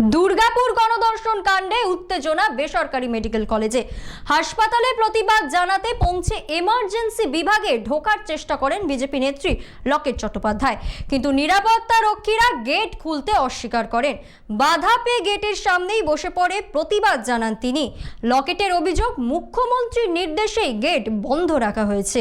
দুর্গাপুর গণধর্ষণ কাণ্ডে উত্তেজনা বেসরকারি মেডিকেল কলেজে। হাসপাতালে প্রতিবাদ জানাতে পৌঁছে এমার্জেন্সি বিভাগে ঢোকার চেষ্টা করেন বিজেপি নেত্রী লকেট চট্টোপাধ্যায়। কিন্তু নিরাপত্তা রক্ষীরা গেট খুলতে অস্বীকার করেন। বাধা পেয়ে গেটের সামনেই বসে পড়ে প্রতিবাদ জানান তিনি। লকেটের অভিযোগ, মুখ্যমন্ত্রীর নির্দেশেই গেট বন্ধ রাখা হয়েছে।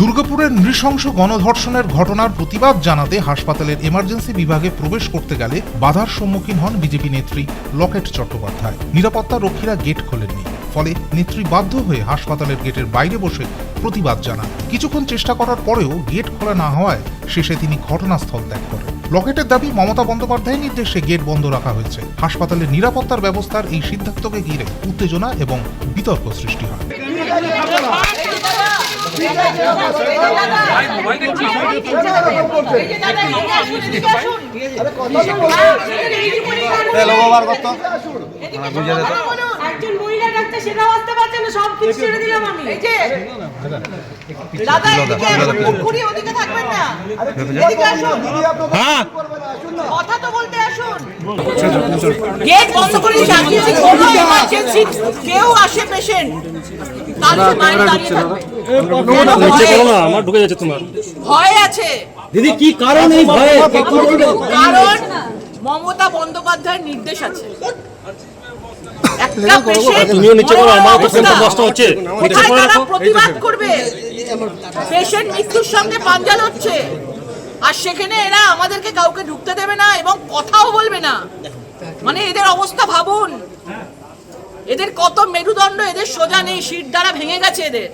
দুর্গাপুরের নৃশংস গণধর্ষণের ঘটনার প্রতিবাদ জানাতে হাসপাতালের এমার্জেন্সি বিভাগে প্রবেশ করতে গেলে বাধার সম্মুখীন হন বিজেপি নেত্রী লকেট চট্টোপাধ্যায়। নিরাপত্তা রক্ষীরা গেট খোলেননি, ফলে নেত্রী বাধ্য হয়ে হাসপাতালের গেটের বাইরে বসে প্রতিবাদ জানান। কিছুক্ষণ চেষ্টা করার পরেও গেট খোলা না হওয়ায় শেষে তিনি ঘটনাস্থল ত্যাগ করেন। লকেটের দাবি, মমতা বন্দ্যোপাধ্যায়ের নির্দেশে গেট বন্ধ রাখা হয়েছে। হাসপাতালের নিরাপত্তার ব্যবস্থার এই সিদ্ধান্তকে ঘিরে উত্তেজনা এবং বিতর্ক সৃষ্টি হয়। একজন মহিলা ডাক্তার সেটাও আসতে পারছে না সব কিছু ছেড়ে দিলাম আমি এই যে দাদা এদিকে থাকবেন না কথা তো বলতে আসুন। গেট বন্ধ করে যদি কোনো এমার্জেন্সি কেউ আসে পেশেন্ট আমার ঢুকে যাচ্ছে তোমার। ভয় আছে। দিদি কি কারণ এই ভয়ে? কারণ মমতা বন্দ্যোপাধ্যায়ের নির্দেশ আছে। তুমিও নিচে করো আমার তো অবস্থা। খুব হচ্ছে। নিচে করে রাখো প্রতিবাদ করবে? পেশেন্ট মৃত্যুর সঙ্গে পাঞ্জা লড়ছে। আর সেখানে এরা আমাদেরকে কাউকে ঢুকতে দেবে না এবং কথাও বলবে না। মানে এদের অবস্থা ভাবুন। এদের কত মেরুদণ্ড, এদের সোজা নেই, শির দ্বারা ভেঙে গেছে এদের।